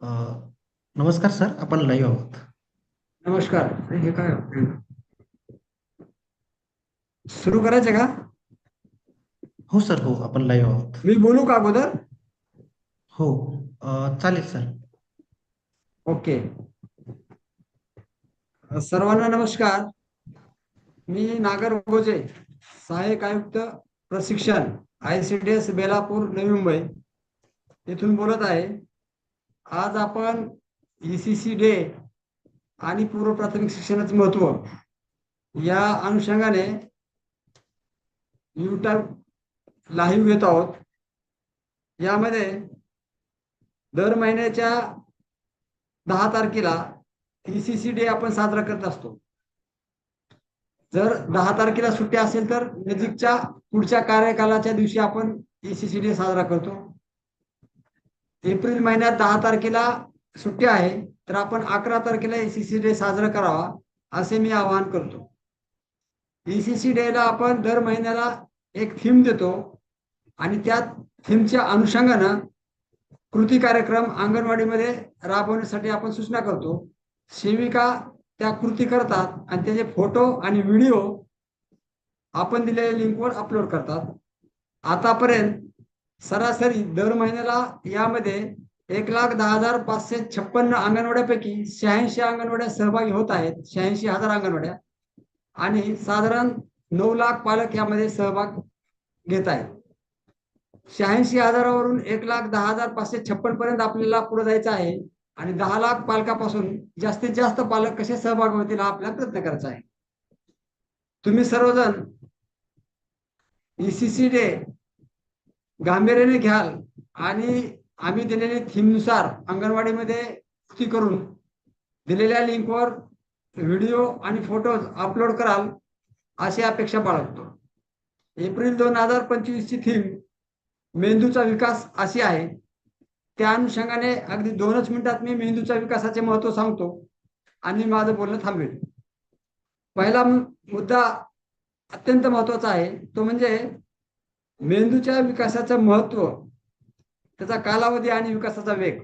नमस्कार सर आपण लाईव्ह आहोत. नमस्कार. हे काय? सुरू करायचं का? हो सर हो आपण लाईव्ह आहोत. मी बोलू का अगोदर? हो चालेल सर. ओके. सर्वांना नमस्कार. मी नागर गोजे सहाय्यक आयुक्त प्रशिक्षण I C D S Belapur Navi Mumbai. येथून बोलत आहे. आज आपण ईसीसी डे आणि पूर्व प्राथमिक शिक्षणाचे महत्त्व या अनुषंगाने युट्यूब लाईव्ह घेत आहोत. यामध्ये दर महिन्याच्या दहा तारखेला ईसीसी डे आपण साजरा करत असतो. जर दहा तारखेला सुट्टी असेल तर नजीकच्या पुढच्या कार्यकालाच्या दिवशी आपण ईसीसी डे साजरा करतो. एप्रिल महिन्यात दहा तारखेला सुट्टी आहे तर आपण अकरा तारखेला एसीसी डे साजरा करावा असे मी आवाहन करतो. ईसीसी डेला आपण दर महिन्याला एक थीम देतो आणि त्या थीमच्या अनुषंगानं कृती कार्यक्रम अंगणवाडीमध्ये राबवण्यासाठी आपण सूचना करतो. सेविका त्या कृती करतात आणि त्याचे फोटो आणि व्हिडिओ आपण दिलेल्या लिंकवर अपलोड करतात. आतापर्यंत सरासरी दर महिन्याला यामध्ये एक लाख दहा हजार पाचशे छप्पन्न अंगणवाड्यापैकी शहाऐंशी अंगणवाड्या सहभागी होत आहेत शहाऐंशी हजार अंगणवाड्या. आणि साधारण नऊ लाख पालक यामध्ये सहभाग घेत आहेत. शहाऐंशी हजारावरून एक लाख दहा हजार पाचशे छप्पन पर्यंत आपल्याला पुढे जायचं आहे. आणि दहा लाख पालकापासून जास्तीत जास्त पालक कसे सहभाग होतील हा प्रयत्न करायचा आहे. तुम्ही सर्वजण ईसीसी डे गांभीर्याने घ्याल आणि आम्ही दिलेल्या थीमनुसार अंगणवाडीमध्ये कृती करून दिलेल्या लिंकवर व्हिडिओ आणि फोटोज अपलोड कराल अशी अपेक्षा बाळगतो. एप्रिल दोन हजार पंचवीसची थीम मेंदूचा विकास अशी आहे. त्या अनुषंगाने अगदी दोनच मिनिटात मी मेंदूच्या विकासाचे महत्त्व सांगतो आणि माझं बोलणं थांबवेल. पहिला मुद्दा अत्यंत महत्त्वाचा आहे. तो म्हणजे मेंदूच्या विकासाचं महत्त्व त्याचा कालावधी आणि विकासाचा वेग.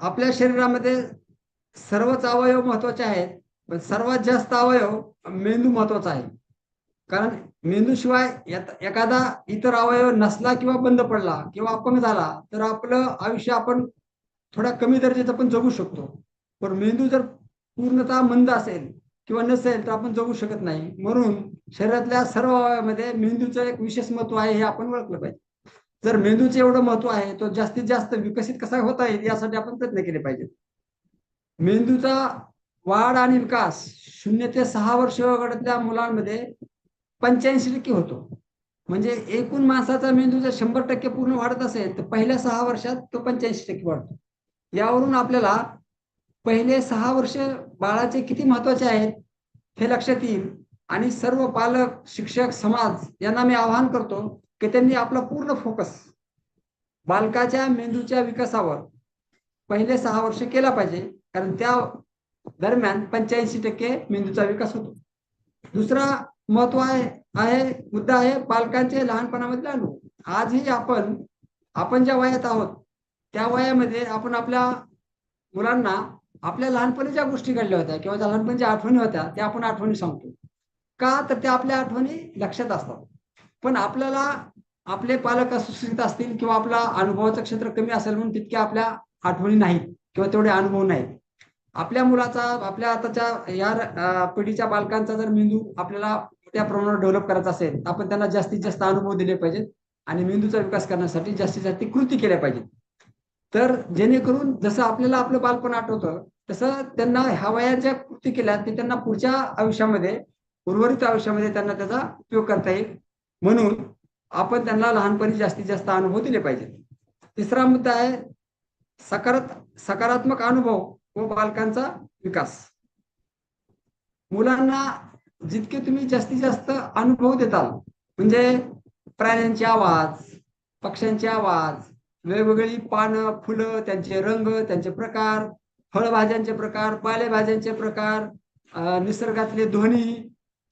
आपल्या शरीरामध्ये सर्वच अवयव महत्त्वाचे आहेत पण सर्वात जास्त अवयव मेंदू महत्त्वाचा आहे. कारण मेंदूशिवाय एखादा इतर अवयव नसला किंवा बंद पडला किंवा अपंग झाला तर आपलं आयुष्य आपण थोड्या कमी दर्जाचं पण जगू शकतो. पण मेंदू जर पूर्णतः मंद असेल किंवा नसेल तर आपण जगू शकत नाही. म्हणून शरीरातल्या सर्व अवयवामध्ये मेंदूचं एक विशेष महत्त्व आहे हे आपण ओळखलं पाहिजे. जर मेंदूचं एवढं महत्त्व आहे तो जास्तीत जास्त विकसित कसा होता येईल यासाठी आपण प्रयत्न केले पाहिजेत मेंदूचा वाढ आणि विकास शून्य ते सहा वर्ष वयोगटातल्या मुलांमध्ये पंच्याऐंशी टक्के होतो. म्हणजे एकूण माणसाचा मेंदू जर शंभर टक्के पूर्ण वाढत असेल तर पहिल्या सहा वर्षात तो पंच्याऐंशी टक्के वाढतो. यावरून आपल्याला पहिले सहा वर्ष बाळाचे किती महत्त्वाचे आहेत हे लक्षात येईल. आणि सर्व पालक शिक्षक समाज यांना मी आवाहन करतो की त्यांनी आपला पूर्ण फोकस बालकाच्या मेंदूच्या विकासावर पहिले सहा वर्ष केला पाहिजे. कारण त्या दरम्यान पंच्याऐंशी टक्के मेंदूचा विकास होतो. दुसरा महत्त्व आहे मुद्दा आहे पालकांचे लहानपणामधले अनुभव. आजही आपण आपण ज्या वयात आहोत त्या वयामध्ये आपण आपल्या मुलांना आपल्या लहानपणी ज्या गोष्टी घडल्या होत्या किंवा ज्या लहानपणी ज्या आठवणी होत्या त्या आपण आठवणी सांगतो. का? तर त्या आपल्या आठवणी लक्षात असतात. पण आपल्याला आपले पालक असुशिक्षित असतील किंवा आपला अनुभवाचं क्षेत्र कमी असेल म्हणून तितक्या आपल्या आठवणी नाहीत किंवा तेवढे अनुभव नाहीत. आपल्या मुलाचा आपल्या आताच्या या पिढीच्या बालकांचा जर मेंदू आपल्याला त्या प्रमाणात डेव्हलप करायचा असेल तर आपण त्यांना जास्तीत जास्त अनुभव दिले पाहिजेत आणि मेंदूचा विकास करण्यासाठी जास्तीत जास्त कृती केल्या पाहिजेत. तर जेणेकरून जसं आपल्याला आपलं बालपण आठवतं तसं त्यांना ह्या वयाच्या कृती केल्या ते त्यांना पुढच्या आयुष्यामध्ये उर्वरित आयुष्यामध्ये त्यांना त्याचा उपयोग करता येईल. म्हणून आपण त्यांना लहानपणी जास्तीत जास्त अनुभव दिले पाहिजेत तिसरा मुद्दा आहे सकारात सकारात्मक अनुभव व बालकांचा विकास. मुलांना जितके तुम्ही जास्तीत जास्त अनुभव देताल म्हणजे प्राण्यांचे आवाज पक्ष्यांचे आवाज वेगवेगळी पानं फुलं त्यांचे रंग त्यांचे प्रकार फळभाज्यांचे प्रकार पालेभाज्यांचे प्रकार निसर्गातले ध्वनी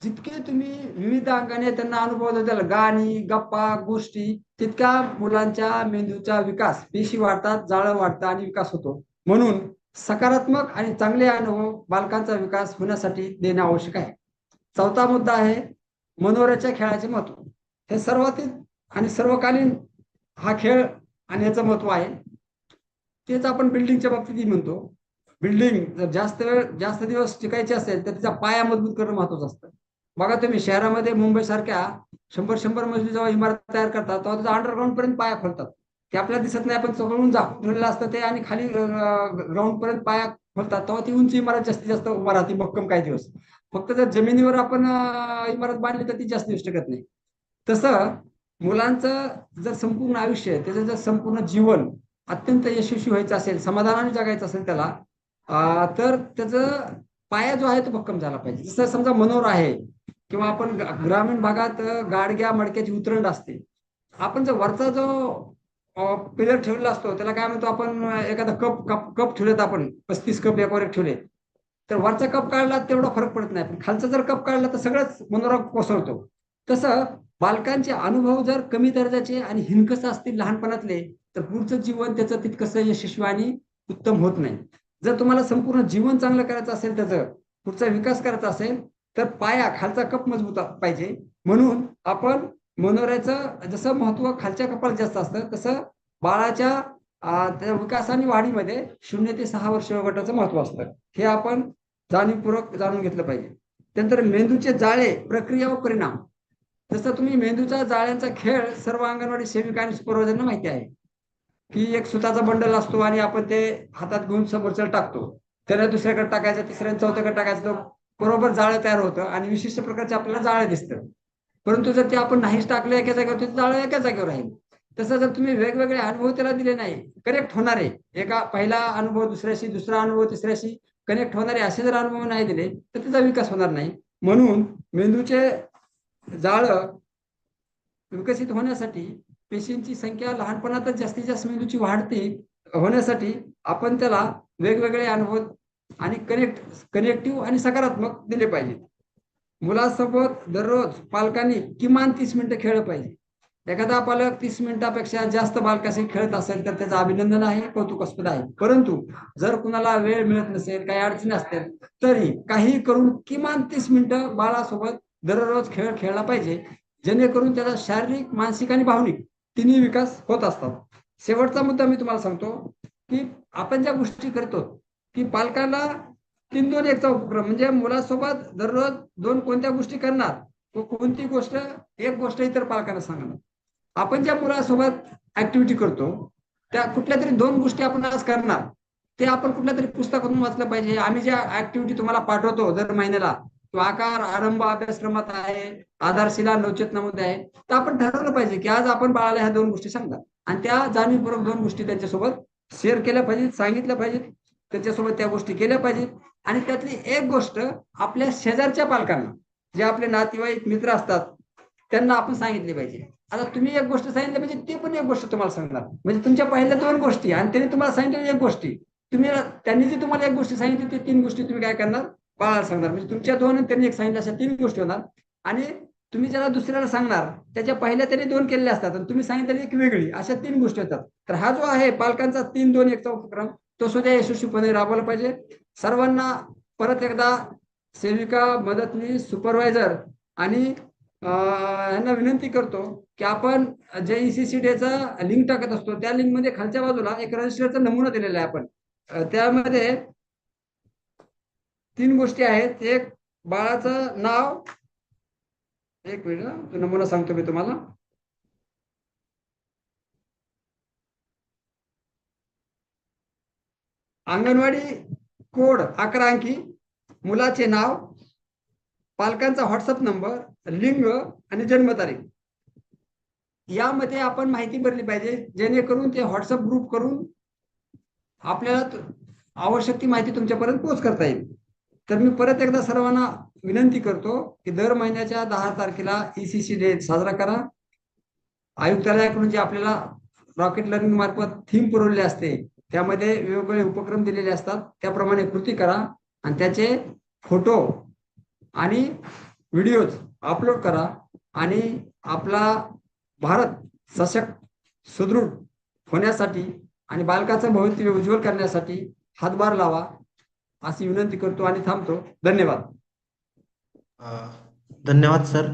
जितके तुम्ही विविध अंगाने त्यांना अनुभव द्याल गाणी गप्पा गोष्टी तितक्या मुलांच्या मेंदूचा विकास पेशी वाढतात जाळं वाढतं आणि विकास होतो. म्हणून सकारात्मक आणि चांगले अनुभव बालकांचा विकास होण्यासाठी देणे आवश्यक आहे. चौथा मुद्दा आहे मनोऱ्याच्या खेळाचे महत्त्व. हे सर्वाधिक आणि सर्वकालीन हा खेळ आणि याचं महत्त्व आहे. तेच आपण बिल्डिंगच्या बाबतीतही म्हणतो. बिल्डिंग जर जास्त वेळ जास्त दिवस टिकायची असेल तर तिचा पाया मजबूत करणं महत्वाचं असतं. बघा तुम्ही शहरामध्ये मुंबई सारख्या शंभर शंभर मजली जेव्हा इमारत तयार करतात तेव्हा त्याचा अंडरग्राऊंड पर्यंत पाया खोलतात. ते आपल्याला दिसत नाही आपण चौकडून झाकून असतं ते आणि खाली ग्राउंड पर्यंत पाया खोलतात तेव्हा ती उंच इमारत जास्तीत जास्त उभा राहते भक्कम काही दिवस. फक्त जर जमिनीवर आपण इमारत बांधली तर ती जास्त दिवस टिकत नाही. तसं मुलांचं जर संपूर्ण आयुष्य त्याचं जर संपूर्ण जीवन अत्यंत यशस्वी व्हायचं असेल समाधानाने जगायचं असेल त्याला तर त्याचं पाया जो आहे तो भक्कम झाला पाहिजे. जसं समजा मनोर आहे किंवा आपण ग्रामीण भागात गाडग्या मडक्याची उतरंड असते. आपण जर वरचा जो पिलर ठेवलेला असतो त्याला काय म्हणतो आपण एखादा कप कप कप ठेवलेत आपण पस्तीस कप एकावर एक ठेवले तर वरचा कप काढला तेवढा फरक पडत नाही. पण खालचा जर कप काढला तर सगळंच मनोरा कोसळतो. तसं बालकांचे अनुभव जर कमी दर्जाचे आणि हिनकस असतील लहानपणातले तर पुढचं जीवन त्याचं तितकंसं यशस्वी आणि उत्तम होत नाही. जर तुम्हाला संपूर्ण जीवन चांगलं करायचं असेल त्याचं पुढचा विकास करायचा असेल तर पाया खालचा कप मजबूत पाहिजे. म्हणून आपण मनोऱ्याचं जसं महत्त्व खालच्या कपाला जास्त असतं तसं बाळाच्या त्या विकास आणि वाढीमध्ये शून्य ते सहा वर्ष गटाचं महत्त्व असतं. हे आपण जाणीवपूर्वक जाणून घेतलं पाहिजे. त्यानंतर मेंदूचे जाळे प्रक्रिया व परिणाम. जसं तुम्ही मेंदूचा जाळ्यांचा खेळ सर्व अंगणवाडी सेविका आणि सुपरवायझरना माहिती आहे की एक सुताचा बंडल असतो आणि आपण ते हातात घेऊन समोरच्याला टाकतो. त्याला दुसऱ्याकडे टाकायचं तिसऱ्या चौथ्याकडे टाकायचं बरोबर जाळं तयार होतं आणि विशिष्ट प्रकारचे आपल्याला जाळं दिसतं. परंतु जर ते आपण नाहीच टाकलं एका जागेवर तर जाळं एका जागेवर राहील. तसं जर तुम्ही वेगवेगळे अनुभव त्याला दिले नाही कनेक्ट होणारे एका पहिला अनुभव दुसऱ्याशी दुसरा अनुभव तिसऱ्याशी कनेक्ट होणारे असे जर अनुभव नाही दिले तर त्याचा विकास होणार नाही. म्हणून मेंदूचे जाळं विकसित होण्यासाठी पेशींची संख्या लहानपणातच जास्तीत जास्त मेंदूची वाढते होण्यासाठी आपण त्याला वेगवेगळे अनुभव आणि कनेक्ट कनेक्टिव्ह आणि सकारात्मक दिले पाहिजेत. मुलासोबत दररोज पालकांनी किमान तीस मिनिटं खेळलं पाहिजे. एखादा पालक तीस मिनिटापेक्षा जास्त बालकाशी खेळत असेल तर त्याचं अभिनंदन आहे कौतुकास्पद आहे. परंतु जर कुणाला वेळ मिळत नसेल काही अडचणी असतील तरी काही करून किमान तीस मिनिटं बाळासोबत दररोज खेळ खेळला पाहिजे जेणेकरून त्याचा शारीरिक मानसिक आणि भावनिक तिन्ही विकास होत असतात. शेवटचा मुद्दा मी तुम्हाला सांगतो की आपण ज्या गोष्टी करतो की पालकाला तीन दोन एकचा उपक्रम. म्हणजे मुलासोबत दररोज दोन कोणत्या गोष्टी करणार व कोणती गोष्ट एक गोष्ट इतर पालकांना सांगणार. आपण ज्या मुलासोबत ऍक्टिव्हिटी करतो त्या कुठल्या तरी दोन गोष्टी आपण आज करणार ते आपण कुठल्या तरी पुस्तकातून वाचलं पाहिजे. आम्ही ज्या ऍक्टिव्हिटी तुम्हाला पाठवतो दर महिन्याला तो आकार आरंभ अभ्यासक्रमात आहे आधारशिला नवचेतनामध्ये आहे तर आपण ठरवलं पाहिजे की आज आपण बाळाला ह्या दोन गोष्टी सांगतात आणि त्या जाणीवपूर्वक दोन गोष्टी त्यांच्यासोबत शेअर केल्या पाहिजेत सांगितल्या पाहिजेत. त्याच्यासोबत त्या गोष्टी केल्या पाहिजेत आणि त्यातली एक गोष्ट आपल्या शेजारच्या पालकांना जे आपले नातेवाईक मित्र असतात त्यांना आपण सांगितली पाहिजे. आता तुम्ही एक गोष्ट सांगितली पाहिजे ते पण एक गोष्ट तुम्हाला सांगणार. म्हणजे तुमच्या पहिल्या दोन गोष्टी आणि त्यांनी तुम्हाला सांगितलेल्या एक गोष्टी. तुम्ही त्यांनी जी तुम्हाला एक गोष्ट सांगितली ते तीन गोष्टी तुम्ही काय करणार? बाळाला सांगणार. म्हणजे तुमच्या दोन त्यांनी एक सांगितलं अशा तीन गोष्टी होणार. आणि तुम्ही ज्याला दुसऱ्याला सांगणार त्याच्या पहिल्या त्यांनी दोन केलेल्या असतात. आणि तुम्ही सांगितलेली एक वेगळी अशा तीन गोष्टी होतात. तर हा जो आहे पालकांचा तीन दोन एकचा उपक्रम तो सुद्धा यशस्वीपणे राबवला पाहिजे. सर्वांना परत एकदा सेविका मदतनीस सुपरवायझर आणि यांना विनंती करतो की आपण जे ईसीसी डेचा लिंक टाकत असतो त्या लिंकमध्ये खालच्या बाजूला एक रजिस्टरचा नमुना दिलेला आहे आपण. त्यामध्ये तीन गोष्टी आहेत. एक बाळाचं नाव. एक मिनिट तो नमुना सांगतो मी तुम्हाला. अंगणवाडी कोड अकरा अंकी मुलाचे नाव पालकांचा व्हॉट्सअप नंबर लिंग आणि जन्मतारीख. यामध्ये आपण माहिती भरली पाहिजे जेणेकरून ते व्हॉट्सअप ग्रुप करून आपल्याला आवश्यक ती माहिती तुमच्यापर्यंत पोच करता येईल. तर मी परत एकदा सर्वांना विनंती करतो की दर महिन्याच्या दहा तारखेला ईसीसी डे साजरा करा. आयुक्तालयाकडून जे आपल्याला रॉकेट लर्निंग मार्फत थीम पुरवली असते त्यामध्ये वेगवेगळे उपक्रम दिलेले असतात. त्याप्रमाणे कृती करा आणि त्याचे फोटो आणि व्हिडिओज अपलोड करा आणि आपला भारत सशक्त सुदृढ होण्यासाठी आणि बालकाचं भवितव्य उज्ज्वल करण्यासाठी हातभार लावा अशी विनंती करतो आणि थांबतो. धन्यवाद. धन्यवाद सर.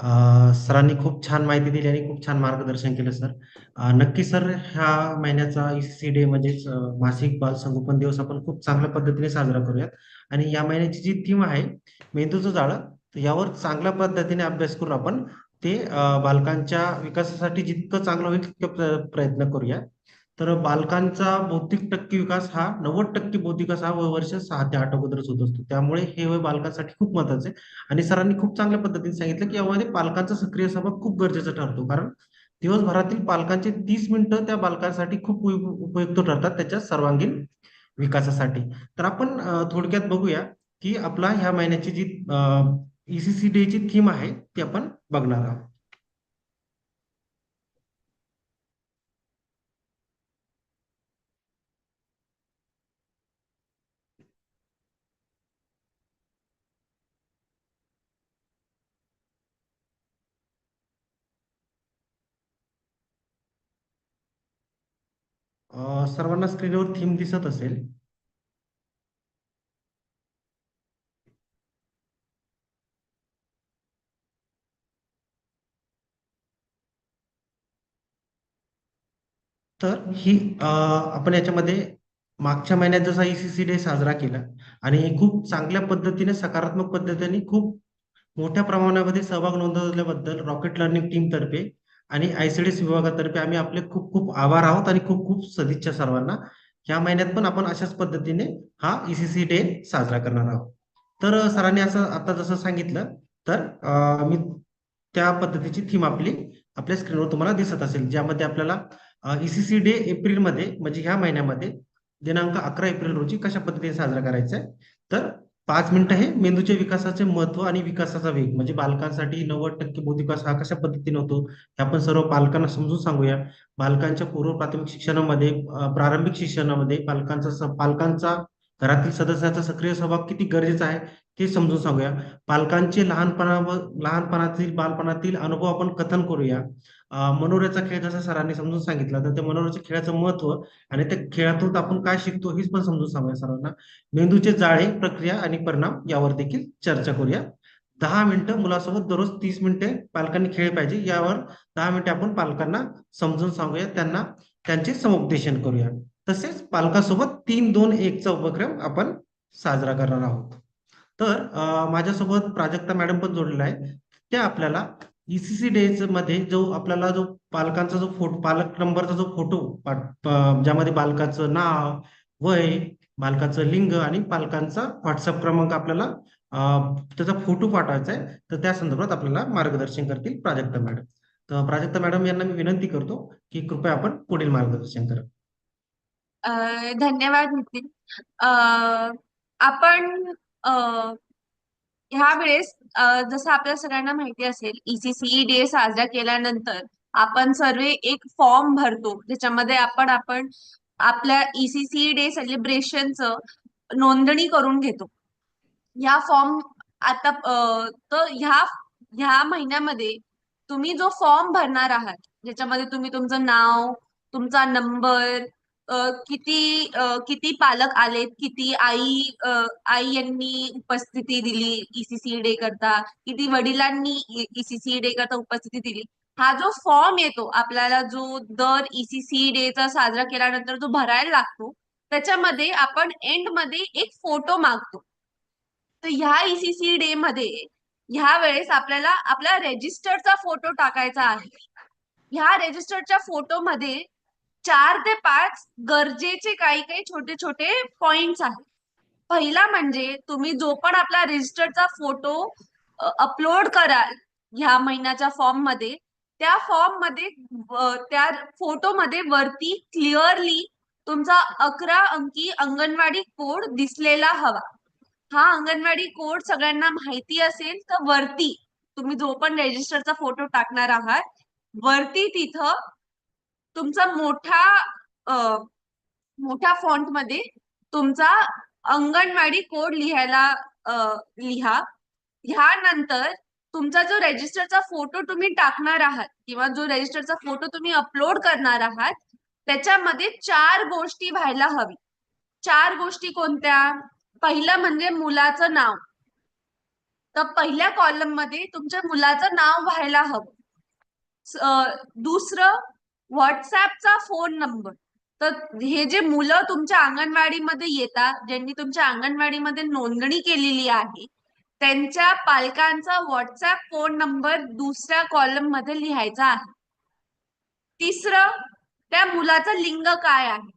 अ, सरांनी खूप छान माहिती दिली आणि खूप छान मार्गदर्शन केलं सर. अ, नक्की सर ह्या महिन्याचा ईसीसी डे म्हणजेच अ, मासिक बाल संगोपन दिवस आपण खूप चांगल्या पद्धतीने साजरा करूयात. आणि या महिन्याची जी थीम आहे मेंदूचं जाळं यावर चांगल्या पद्धतीने अभ्यास करून आपण ते अ, बालकांच्या विकासासाठी जितकं चांगलं होईल तितकं प्र- प्रयत्न करूया तर बालकांचा बौद्धिक टक्के विकास हा नव्वद टक्के बौद्धिक असा हा वय वर्ष सहा ते आठ अगोदरच होत असतो. त्यामुळे हे वय बालकांसाठी खूप महत्वाचं आहे. आणि सरांनी खूप चांगल्या पद्धतीने सांगितलं की यामध्ये पालकांचा सक्रिय सहभाग खूप गरजेचा ठरतो. कारण दिवसभरातील पालकांचे तीस मिनिटं त्या बालकांसाठी खूप उपयुक्त ठरतात त्याच्या सर्वांगीण विकासासाठी. तर आपण थोडक्यात बघूया की आपला ह्या महिन्याची जी ईसीसी डे ची थीम आहे ती आपण बघणार आहोत अ, सर्वांना स्क्रीनवर थीम दिसत असेल. तर ही आपण याच्यामध्ये मागच्या महिन्यात जसा ईसीसी डे साजरा केला आणि खूप चांगल्या पद्धतीने सकारात्मक पद्धतीने खूप मोठ्या प्रमाणामध्ये सहभाग नोंदवल्याबद्दल रॉकेट लर्निंग टीम तर्फे आणि आयसीडीएस विभागातर्फे आम्ही आपले खूप खूप आभार आहोत आणि खूप खूप सदिच्छा सर्वांना. या महिन्यात पण आपण अशाच पद्धतीने हा ईसीसी डे साजरा करणार आहोत. तर सरांनी असं आता जसं सांगितलं तर मी त्या पद्धतीची थीम आपली आपल्या स्क्रीनवर तुम्हाला दिसत असेल ज्यामध्ये आपल्याला ईसीसी डे एप्रिलमध्ये म्हणजे ह्या महिन्यामध्ये दिनांक अकरा एप्रिल रोजी कशा पद्धतीने साजरा करायचा आहे. तर पाच मिनिटं हे मेंदूच्या विकासाचे महत्त्व आणि विकासाचा वेग म्हणजे बालकांसाठी नव्वद टक्के बौद्धिक विकास हा कशा पद्धतीने होतो हे आपण सर्व पालकांना समजून सांगूया. बालकांच्या पूर्व प्राथमिक शिक्षणामध्ये प्रारंभिक शिक्षणामध्ये पालकांचा पालकांचा घरातील सदस्याचा सक्रिय सहभाग किती गरजेचा आहे ते समजून सांगूया. पालकांचे लहानपणा लहानपणातील बालपणातील अनुभव आपण कथन करूया. मनोऱ्याचा खेळ जसा सरांनी समजून सांगितला तर त्या मनोऱ्याच्या खेळाचं महत्त्व आणि त्या खेळातून आपण काय शिकतो हेच पण समजून सांगूया सर्वांना मेंदूचे जाळे प्रक्रिया आणि परिणाम यावर देखील चर्चा करूया. दहा मिनिटं मुलासोबत दररोज तीस मिनिटे पालकांनी खेळ पाहिजे यावर दहा मिनिटे आपण पालकांना समजून सांगूया त्यांना त्यांचे समुपदेशन करूया. तसेच पालकासोबत तीन दोन एकचा उपक्रम आपण साजरा करणार आहोत. तर माझ्यासोबत प्राजक्ता मॅडम पण जोडलेल्या आहे. त्या आपल्याला ईसीसी डेजमध्ये जो आपल्याला जो पालकांचा जो फोटो पालक नंबरचा जो फोटो ज्यामध्ये बालकाचं नाव वय बालकाचं लिंग आणि पालकांचा व्हॉट्सअप क्रमांक आपल्याला त्याचा फोटो पाठवायचा आहे तर त्या संदर्भात आपल्याला मार्गदर्शन करतील प्राजक्ता मॅडम. तर प्राजक्ता मॅडम यांना मी विनंती करतो की कृपया आपण पुढील मार्गदर्शन करा. धन्यवाद नितीन. आपण ह्या वेळेस जसं आपल्या सगळ्यांना माहिती असेल ईसीसीई डे साजरा केल्यानंतर आपण सर्व एक फॉर्म भरतो. ज्याच्यामध्ये आपण आपण आपल्या ईसीसीई डे सेलिब्रेशनचं नोंदणी करून घेतो. ह्या फॉर्म आता तर ह्या ह्या महिन्यामध्ये तुम्ही जो फॉर्म भरणार आहात ज्याच्यामध्ये तुम्ही तुमचं नाव तुमचा नंबर किती किती पालक आलेत? किती आई आई यांनी उपस्थिती दिली ईसीसी डे करता? किती वडिलांनी ईसीसी डे करता उपस्थिती दिली? हा जो फॉर्म येतो आपल्याला जो दर ईसीसी डेचा साजरा केल्यानंतर जो भरायला लागतो त्याच्यामध्ये आपण एंडमध्ये एक फोटो मागतो. तर ह्या ईसीसी डे मध्ये ह्या वेळेस आपल्याला आपल्या रेजिस्टरचा फोटो टाकायचा आहे. ह्या रेजिस्टरच्या फोटो मध्ये चार ते पाच गरजेचे काही काही छोटे छोटे पॉइंट्स आहेत. पहिला म्हणजे तुम्ही जो पण आपला रजिस्टरचा फोटो अपलोड कराल ह्या महिन्याच्या फॉर्ममध्ये त्या फॉर्ममध्ये त्या फोटोमध्ये वरती क्लिअरली तुमचा अकरा अंकी अंगणवाडी कोड दिसलेला हवा. हा अंगणवाडी कोड सगळ्यांना माहिती असेल तर वरती तुम्ही जो पण रजिस्टरचा फोटो टाकणार आहात वरती तिथं तुमचा मोठा अ, मोठ्या फॉन्टमध्ये तुमचा अंगणवाडी कोड लिहायला अ, लिहा. ह्यानंतर तुमचा जो रेजिस्टरचा फोटो तुम्ही टाकणार आहात किंवा जो रेजिस्टरचा फोटो तुम्ही अपलोड करणार आहात त्याच्यामध्ये चार गोष्टी व्हायला हवी. चार गोष्टी कोणत्या? पहिलं म्हणजे मुलाचं नाव. तर पहिल्या कॉलममध्ये तुमच्या मुलाचं नाव व्हायला हवं. दुसरं व्हॉट्सअपचा फोन नंबर. तर हे जे मुलं तुमच्या अंगणवाडीमध्ये येतात ज्यांनी तुमच्या अंगणवाडीमध्ये नोंदणी केलेली आहे त्यांच्या पालकांचा व्हॉट्सॲप फोन नंबर दुसऱ्या कॉलममध्ये लिहायचा आहे. तिसरं त्या मुलाचं लिंग काय आहे?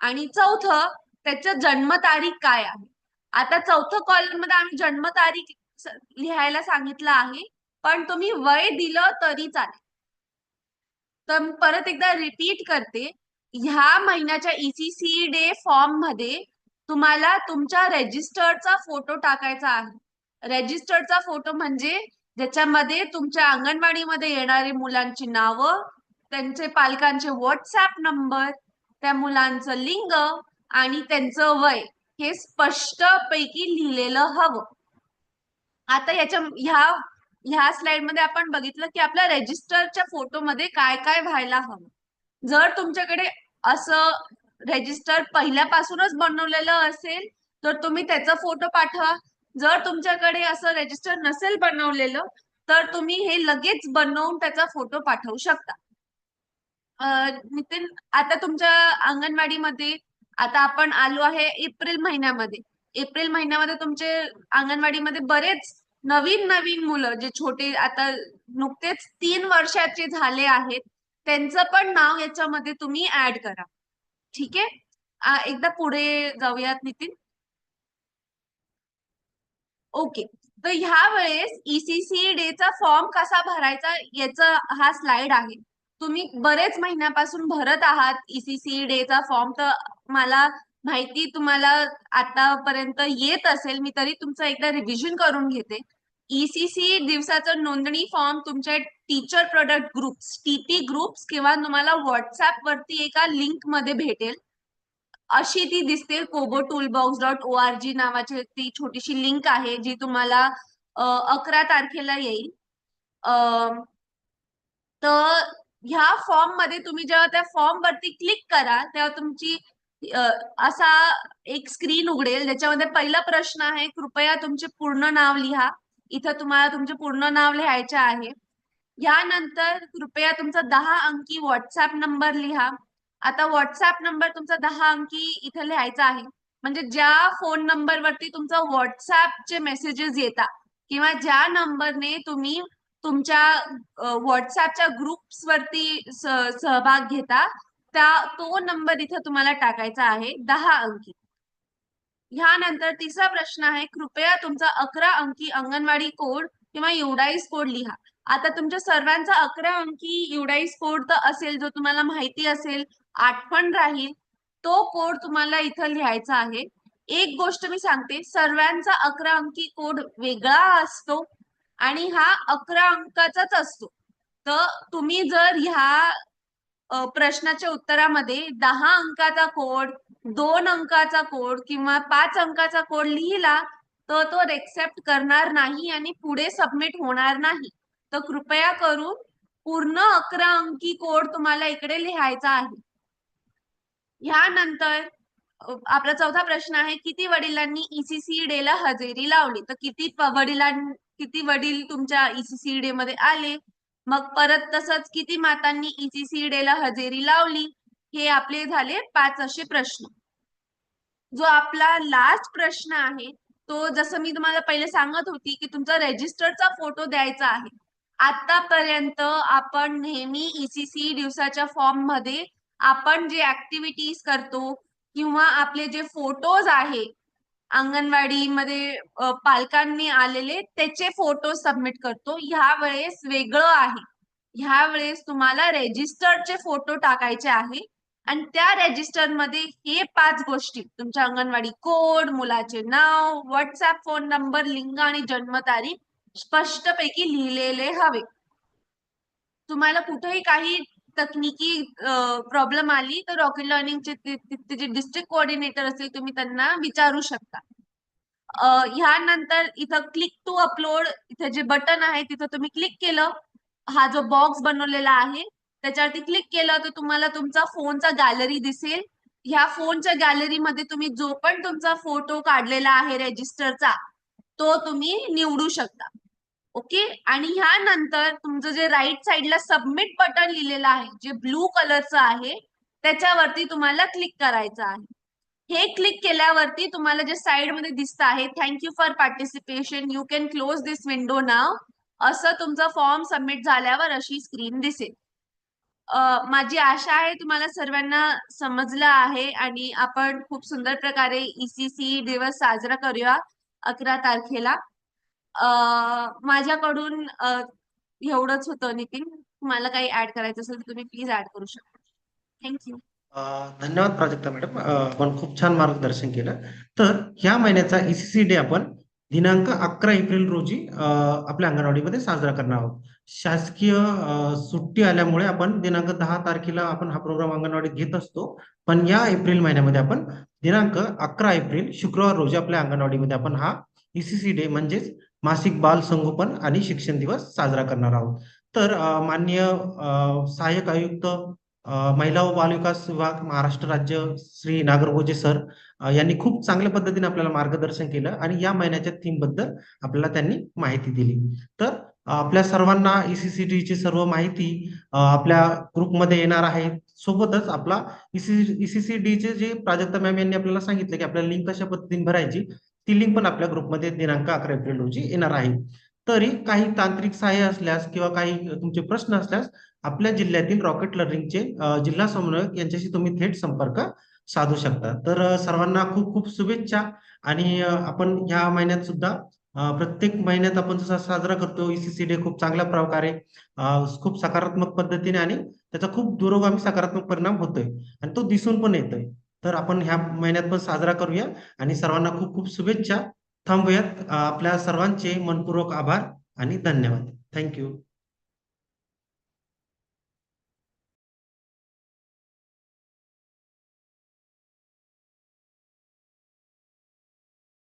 आणि चौथं त्याचं जन्मतारीख काय आहे? आता चौथं कॉलममध्ये आम्ही जन्मतारीख लिहायला सांगितलं आहे पण तुम्ही वय दिलं तरी चालेल. तर परत एकदा रिपीट करते. ह्या महिन्याच्या ईसीसी डे फॉर्ममध्ये तुम्हाला तुमच्या रजिस्टर्डचा फोटो टाकायचा आहे. रजिस्टर्डचा फोटो म्हणजे ज्याच्यामध्ये तुमच्या अंगणवाडीमध्ये येणारी मुलांची नावं त्यांचे पालकांचे व्हॉट्सॲप नंबर त्या मुलांचं लिंग आणि त्यांचं वय हे स्पष्टपैकी लिहिलेलं हवं. आता याच्या ह्या ह्या स्लाइडमध्ये आपण बघितलं की आपल्या रेजिस्टरच्या फोटोमध्ये काय काय व्हायला हवं. जर तुमच्याकडे असं रेजिस्टर पहिल्यापासूनच बनवलेलं असेल तर तुम्ही त्याचा फोटो पाठवा. जर तुमच्याकडे असं रेजिस्टर नसेल बनवलेलं तर तुम्ही हे लगेच बनवून त्याचा फोटो पाठवू शकता. नितीन आता तुमच्या अंगणवाडीमध्ये आता आपण आलो आहे एप्रिल महिन्यामध्ये. एप्रिल महिन्यामध्ये तुमचे अंगणवाडीमध्ये बरेच नवीन नवीन मुलं जे छोटे आता नुकतेच तीन वर्षाचे झाले आहेत त्यांचं पण नाव याच्यामध्ये तुम्ही ऍड करा. ठीक आहे? एकदा पुढे जाऊयात नितीन. ओके तर ह्या वेळेस ईसीसी डे चा फॉर्म कसा भरायचा याचा हा स्लाइड आहे. तुम्ही बरेच महिन्यापासून भरत आहात ईसीसी डे चा फॉर्म तर मला माहिती तुम्हाला आतापर्यंत येत असेल मी तरी तुमचं एकदा रिव्हिजन करून घेते. ईसीसी दिवसाचं नोंदणी फॉर्म तुमच्या teacher product groups TP groups किंवा तुम्हाला व्हॉट्सअप वरती एका लिंकमध्ये भेटेल. अशी ती दिसते Kobo tool box dot O R G नावाची ती छोटीशी लिंक आहे जी तुम्हाला अकरा तारखेला येईल. तर ह्या फॉर्ममध्ये तुम्ही जेव्हा त्या फॉर्म वरती क्लिक करा तेव्हा तुमची असा एक स्क्रीन उघडेल ज्याच्यामध्ये पहिला प्रश्न आहे कृपया तुमचे पूर्ण नाव लिहा. इथं तुम्हाला तुमचे पूर्ण नाव लिहायचे आहे. यानंतर कृपया तुमचा दहा अंकी व्हॉट्सअप नंबर लिहा. आता व्हॉट्सअप नंबर तुमचा दहा अंकी इथं लिहायचा आहे. म्हणजे ज्या फोन नंबर वरती तुमचा व्हॉट्सअपचे मेसेजेस येतात किंवा ज्या नंबरने तुम्ही तुमच्या व्हॉट्सअपच्या ग्रुप्सवरती सहभाग घेता त्या तो नंबर इथं तुम्हाला टाकायचा आहे दहा अंकी. ह्यानंतर तिसरा प्रश्न आहे कृपया तुमचा अकरा अंकी अंगणवाडी कोड किंवा युडाईस कोड लिहा. आता तुमच्या सर्वांचा अकरा अंकी युडाईस कोड तर असेल जो तुम्हाला माहिती असेल आठवण राहील तो कोड तुम्हाला इथं लिहायचा आहे. एक गोष्ट मी सांगते सर्वांचा अकरा अंकी कोड वेगळा असतो आणि हा अकरा अंकाचाच असतो. तर तुम्ही जर ह्या प्रश्नाच्या उत्तरामध्ये दहा अंकाचा कोड दोन अंकाचा कोड किंवा पाच अंकाचा कोड लिहिला तर तो एक्सेप्ट करणार नाही आणि पुढे सबमिट होणार नाही. तर कृपया करून पूर्ण अकरा अंकी कोड तुम्हाला इकडे लिहायचा आहे. ह्यानंतर आपला चौथा प्रश्न आहे किती वडिलांनी ईसीसी डे ला हजेरी लावली? तर किती वडिलां किती वडील तुमच्या ईसीसी डे मध्ये आले? मग परत तसंच किती मातांनी ईसीसी डे ला हजेरी लावली? हे आपले झाले पाच असे प्रश्न. जो आपला लास्ट प्रश्न आहे तो जसं मी तुम्हाला पहिले सांगत होती की तुमचा रजिस्टरचा फोटो द्यायचा आहे. आतापर्यंत आपण नेहमी ईसीसी दिवसाच्या फॉर्ममध्ये आपण जे ऍक्टिव्हिटीज करतो किंवा आपले जे फोटोज आहे अंगणवाडीमध्ये पालकांनी आलेले त्याचे फोटो सबमिट करतो. ह्या वेळेस वेगळं आहे. ह्या वेळेस तुम्हाला रेजिस्टर्डचे फोटो टाकायचे आहे आणि त्या रेजिस्टरमध्ये हे पाच गोष्टी. तुमच्या अंगणवाडी कोड मुलाचे नाव व्हॉट्सअप फोन नंबर लिंग आणि जन्मतारीख स्पष्टपैकी लिहिलेले हवे. तुम्हाला कुठेही काही तकनिकी प्रॉब्लेम आली तर रॉकेट लर्निंगचे ते- जे डिस्ट्रिक्ट कोऑर्डिनेटर असतील तुम्ही त्यांना विचारू शकता. ह्या ह्यानंतर इथं क्लिक टू अपलोड इथे जे बटन आहे तिथं तुम्ही क्लिक केलं. हा जो बॉक्स बनवलेला आहे त्याच्यावरती क्लिक केलं तर तुम्हाला तुमचा फोनचा गॅलरी दिसेल. ह्या फोनच्या गॅलरीमध्ये तुम्ही जो पण तुमचा फोटो काढलेला आहे रेजिस्टरचा तो तुम्ही निवडू शकता. ओके? आणि ह्यानंतर तुमचं जे राईट साईडला सबमिट बटन लिहिलेलं आहे जे ब्लू कलरचं आहे त्याच्यावरती तुम्हाला क्लिक करायचं आहे. हे क्लिक केल्यावरती तुम्हाला जे साइडमध्ये दिसत आहे thank you for participation you can close this window नाव असं तुमचा फॉर्म सबमिट झाल्यावर अशी स्क्रीन दिसेल. माझी आशा आहे तुम्हाला सर्वांना समजलं आहे आणि आपण खूप सुंदर प्रकारे ईसीसी दिवस साजरा करूया अकरा तारखेला. माझ्याकडून एवढंच होतं नितीन. तुम्हाला काही ऍड करायचं असेल तर तुम्ही प्लीज ऍड करू शकता. थँक्यू धन्यवाद प्राजक्ता मॅडम आपण खूप छान मार्गदर्शन केलं. तर ह्या महिन्याचा ईसीसी डे आपण दिनांक अकरा एप्रिल रोजी आपल्या अंगणवाडीमध्ये साजरा करणार आहोत. शासकीय सुट्टी आल्यामुळे आपण दिनांक दहा तारखेला आपण हा प्रोग्राम अंगणवाडीत घेत असतो. पण या एप्रिल महिन्यामध्ये आपण दिनांक अकरा एप्रिल शुक्रवार रोजी आपल्या अंगणवाडीमध्ये आपण हा ईसीसी डे म्हणजेच मासिक बाल संगोपन आणि शिक्षण दिवस साजरा करणार आहोत. तर माननीय सहाय्यक आयुक्त महिला व बालविकास विभाग महाराष्ट्र राज्य श्री नागरगोजे सर यांनी खूप चांगल्या पद्धतीने आपल्याला मार्गदर्शन केलं आणि या महिन्याच्या थीमबद्दल आपल्याला त्यांनी माहिती दिली. तर आपल्या सर्वांना ईसीसीटी ची सर्व माहिती आपल्या ग्रुपमध्ये येणार आहे. सोबतच आपला ईसीसीडी चे जे प्राजक्ता मॅम यांनी आपल्याला सांगितलं की आपल्याला लिंक कशा पद्धतीने भरायची ती लिंक पण आपल्या ग्रुपमध्ये दिनांक अकरा एप्रिल रोजी येणार आहे. तरी काही तांत्रिक सहाय्य असल्यास किंवा काही तुमचे प्रश्न असल्यास आपल्या जिल्ह्यातील रॉकेट लर्निंगचे जिल्हा समन्वयक यांच्याशी तुम्ही थेट संपर्क साधू शकता. तर सर्वांना खूप खूप शुभेच्छा आणि आपण ह्या महिन्यात सुद्धा प्रत्येक महिन्यात आपण जसा साजरा करतो ईसीसी डे खूप चांगल्या प्रकारे खूप सकारात्मक पद्धतीने आणि त्याचा खूप दूरगामी सकारात्मक परिणाम होतोय आणि तो दिसून पण येतोय. तर आपण ह्या महिन्यात पण साजरा करूया. आणि सर्वांना खूप खूप शुभेच्छा. थांबूयात. आपल्या सर्वांचे मनपूर्वक आभार आणि धन्यवाद. थँक्यू